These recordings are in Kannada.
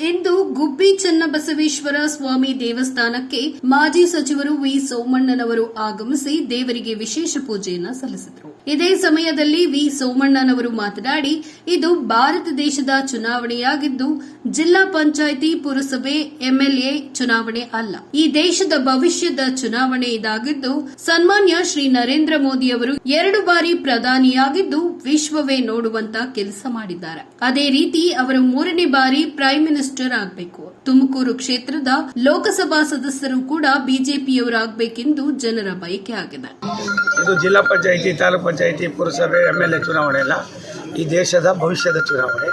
ಇಂದು ಗುಬ್ಬಿ ಚನ್ನಬಸವೇಶ್ವರ ಸ್ವಾಮಿ ದೇವಸ್ಥಾನಕ್ಕೆ ಮಾಜಿ ಸಚಿವರು ವಿ ಸೋಮಣ್ಣನವರು ಆಗಮಿಸಿ ದೇವರಿಗೆ ವಿಶೇಷ ಪೂಜೆಯನ್ನು ಸಲ್ಲಿಸಿದರು. ಇದೇ ಸಮಯದಲ್ಲಿ ವಿ ಸೋಮಣ್ಣನವರು ಮಾತನಾಡಿ, ಇದು ಭಾರತ ದೇಶದ ಚುನಾವಣೆಯಾಗಿದ್ದು, ಜಿಲ್ಲಾ ಪಂಚಾಯಿತಿ ಪುರಸಭೆ ಎಂಎಲ್ಎ ಚುನಾವಣೆ ಅಲ್ಲ. ಈ ದೇಶದ ಭವಿಷ್ಯದ ಚುನಾವಣೆ ಇದಾಗಿದ್ದು, ಸನ್ಮಾನ್ಯ ಶ್ರೀ ನರೇಂದ್ರ ಮೋದಿ ಅವರು ಎರಡು ಬಾರಿ ಪ್ರಧಾನಿಯಾಗಿದ್ದು, ವಿಶ್ವವೇ ನೋಡುವಂತ ಕೆಲಸ ಮಾಡಿದ್ದಾರೆ. ಅದೇ ರೀತಿ, ಅವರು ಮೂರನೇ ಬಾರಿ ಪ್ರೈಮ್ ಮಿನಿಸ್ಟರ್ ಆಗಬೇಕು ತುಮಕೂರು ಕ್ಷೇತ್ರದ ಲೋಕಸಭಾ ಸದಸ್ಯರು ಕೂಡ ಬಿಜೆಪಿಯವರಾಗಬೇಕೆಂದು ಜನರ ಬಯಕೆ ಆಗಿದೆ. ಇದು ಜಿಲ್ಲಾ ಪಂಚಾಯಿತಿ, ತಾಲೂಕ್ ಪಂಚಾಯಿತಿ, ಪುರಸಭೆ ಎಲ್ ಎ ಚುನಾವಣೆ ಅಲ್ಲ. ಈ ದೇಶದ ಭವಿಷ್ಯದ ಚುನಾವಣೆ.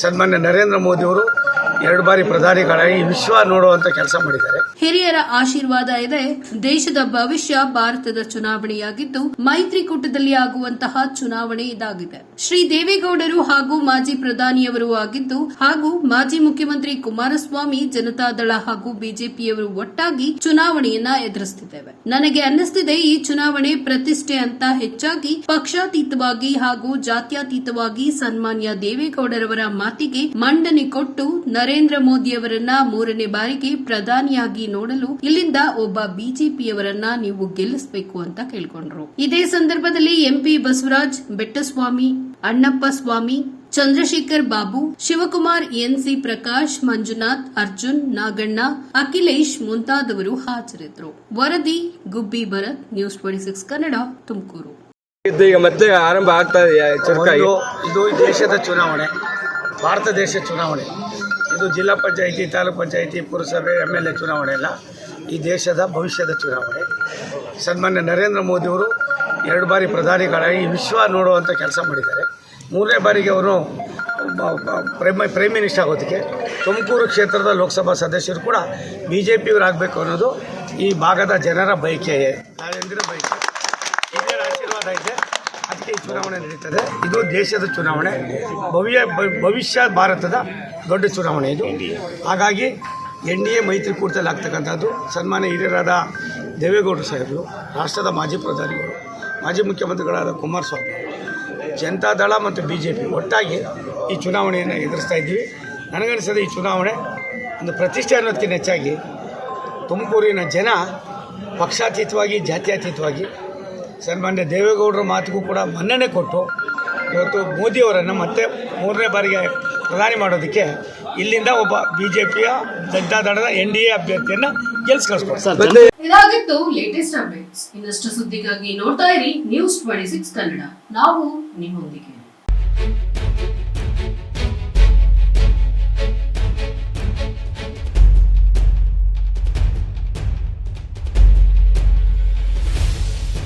ಸನ್ಮಾನ್ಯ ನರೇಂದ್ರ ಮೋದಿಯವರು ಎರಡು ಬಾರಿ ಪ್ರಧಾನಿಗಳಾಗಿ ವಿಶ್ವ ನೋಡುವಂತ ಕೆಲಸ ಮಾಡಿದ್ದಾರೆ. ಹಿರಿಯರ ಆಶೀರ್ವಾದ ಇದೆ. ದೇಶದ ಭವಿಷ್ಯ ಭಾರತದ ಚುನಾವಣೆಯಾಗಿದ್ದು, ಮೈತ್ರಿಕೂಟದಲ್ಲಿ ಆಗುವಂತಹ ಚುನಾವಣೆ ಇದಾಗಿದೆ. ಶ್ರೀ ದೇವೇಗೌಡರು ಹಾಗೂ ಮಾಜಿ ಪ್ರಧಾನಿಯವರು ಆಗಿದ್ದು, ಹಾಗೂ ಮಾಜಿ ಮುಖ್ಯಮಂತ್ರಿ ಕುಮಾರಸ್ವಾಮಿ ಜನತಾದಳ ಹಾಗೂ ಬಿಜೆಪಿಯವರು ಒಟ್ಟಾಗಿ ಚುನಾವಣೆಯನ್ನ ಎದುರಿಸುತ್ತಿದ್ದೇವೆ ನನಗೆ ಅನ್ನಿಸ್ತಿದೆ, ಈ ಚುನಾವಣೆ ಪ್ರತಿಷ್ಠೆ ಅಂತ ಹೆಚ್ಚಾಗಿ ಪಕ್ಷಾತೀತವಾಗಿ ಹಾಗೂ ಜಾತ್ಯಾತೀತವಾಗಿ ಸನ್ಮಾನ್ಯ ದೇವೇಗೌಡರವರ ಮಾತಿಗೆ ಮಂಡನೆ ಕೊಟ್ಟು ನರೇಂದ್ರ ಮೋದಿಯವರನ್ನ ಮೂರನೇ ಬಾರಿಗೆ ಪ್ರಧಾನಿಯಾಗಿ ನೋಡಲು ಇಲ್ಲಿಂದ ಒಬ್ಬ ಬಿಜೆಪಿಯವರನ್ನ ನೀವು ಗೆಲ್ಲಿಸಬೇಕು ಅಂತ ಕೇಳಿಕೊಂಡ್ರು. ಇದೇ ಸಂದರ್ಭದಲ್ಲಿ ಎಂಪಿ ಬಸವರಾಜ್ ಬೆಟ್ಟಸ್ವಾಮಿ ಅಣ್ಣಪ್ಪ ಸ್ವಾಮಿ ಚಂದ್ರಶೇಖರ್ ಬಾಬು ಶಿವಕುಮಾರ್ ಎನ್ಸಿ ಪ್ರಕಾಶ್ ಮಂಜುನಾಥ್ ಅರ್ಜುನ್ ನಾಗಣ್ಣ ಅಖಿಲೇಶ್ ಮುಂತಾದವರು ಹಾಜರಿದ್ದರು. ವರದಿ Gubbi Bharath news twenty six Kannada Tumakuru. ಈಗ ಮತ್ತೆ ಆರಂಭ ಆಗ್ತಾ ಇದೆ ಇದು ದೇಶದ ಚುನಾವಣೆ ಭಾರತ ದೇಶ ಚುನಾವಣೆ. ಇದು ಜಿಲ್ಲಾ ಪಂಚಾಯಿತಿ, ತಾಲೂಕು ಪಂಚಾಯಿತಿ, ಪುರಸಭೆ, ಎಂ ಎಲ್ ಎ ಚುನಾವಣೆ ಅಲ್ಲ. ಈ ದೇಶದ ಭವಿಷ್ಯದ ಚುನಾವಣೆ. ಸನ್ಮಾನ್ಯ ನರೇಂದ್ರ ಮೋದಿಯವರು ಎರಡು ಬಾರಿ ಪ್ರಧಾನಿಗಳಾಗಿ ವಿಶ್ವ ನೋಡುವಂಥ ಕೆಲಸ ಮಾಡಿದ್ದಾರೆ. ಮೂರನೇ ಬಾರಿಗೆ ಅವರು ಪ್ರೈಮ್ ಪ್ರೈಮ್ ಮಿನಿಸ್ಟರ್ ಆಗೋದಕ್ಕೆ. ತುಮಕೂರು ಕ್ಷೇತ್ರದ ಲೋಕಸಭಾ ಸದಸ್ಯರು ಕೂಡ ಬಿ ಜೆ ಪಿಯವರಾಗಬೇಕು ಅನ್ನೋದು ಈ ಭಾಗದ ಜನರ ಬಯಕೆ. ನರೇಂದ್ರ ಬಯಕೆ ಹಿರಿಯರ ಆಶೀರ್ವಾದ ಇದೆ ಅದಕ್ಕೆ ಈ ಚುನಾವಣೆ ನಡೀತದೆ. ಇದು ದೇಶದ ಚುನಾವಣೆ. ಭವ್ಯ ಭವಿಷ್ಯ ಭಾರತದ ದೊಡ್ಡ ಚುನಾವಣೆ ಇದು. ಹಾಗಾಗಿ ಎನ್ ಡಿ ಎ ಮೈತ್ರಿಕೂಟದಲ್ಲಿ ಆಗ್ತಕ್ಕಂಥದ್ದು ಸನ್ಮಾನ್ಯ ಹಿರಿಯರಾದ ದೇವೇಗೌಡರು ಸಾಹೇಬರು, ರಾಷ್ಟ್ರದ ಮಾಜಿ ಪ್ರಧಾನಿಗಳು, ಮಾಜಿ ಮುಖ್ಯಮಂತ್ರಿಗಳಾದ ಕುಮಾರಸ್ವಾಮಿ ಜನತಾದಳ ಮತ್ತು ಬಿ ಜೆ ಪಿ ಒಟ್ಟಾಗಿ ಈ ಚುನಾವಣೆಯನ್ನು ಎದುರಿಸ್ತಾ ಇದ್ದೀವಿ. ನನಗನ್ನಿಸೋದು ಈ ಚುನಾವಣೆ ಒಂದು ಪ್ರತಿಷ್ಠೆ ಅನ್ನೋದಕ್ಕಿಂತ ಹೆಚ್ಚಾಗಿ ತುಮಕೂರಿನ ಜನ ಪಕ್ಷಾತೀತವಾಗಿ, ಜಾತ್ಯತೀತವಾಗಿ ಸನ್ಮಾನ್ಯ ದೇವೇಗೌಡರ ಮಾತಿಗೂ ಕೂಡ ಮನ್ನಣೆ ಕೊಟ್ಟು ಇವತ್ತು ಮೋದಿಯವರನ್ನು ಮತ್ತೆ ಮೂರನೇ ಬಾರಿಗೆ ಪ್ರಧಾನಿ ಮಾಡೋದಕ್ಕೆ ಇಲ್ಲಿಂದ ಒಬ್ಬ ಬಿಜೆಪಿಯ ಜೆ ಪಿಯ ಜನತಾದಳದ ಎನ್ ಡಿ ಎ ಅಭ್ಯರ್ಥಿಯನ್ನು ಗೆಲ್ಸ್ ಕಳಿಸ್ಕೊಡ್ತಾರೆ ಇದಾಗಿತ್ತು ಲೇಟೆಸ್ಟ್ ಅಪ್ಡೇಟ್ಸ್ ಇನ್ನಷ್ಟು ಸುದ್ದಿಗಾಗಿ ನೋಡ್ತಾ ಇರಿ ನ್ಯೂಸ್ ಟ್ವೆಂಟಿ ಸಿಕ್ಸ್ ಕನ್ನಡ. ನಾವು ನಿಮ್ಮೊಂದಿಗೆ.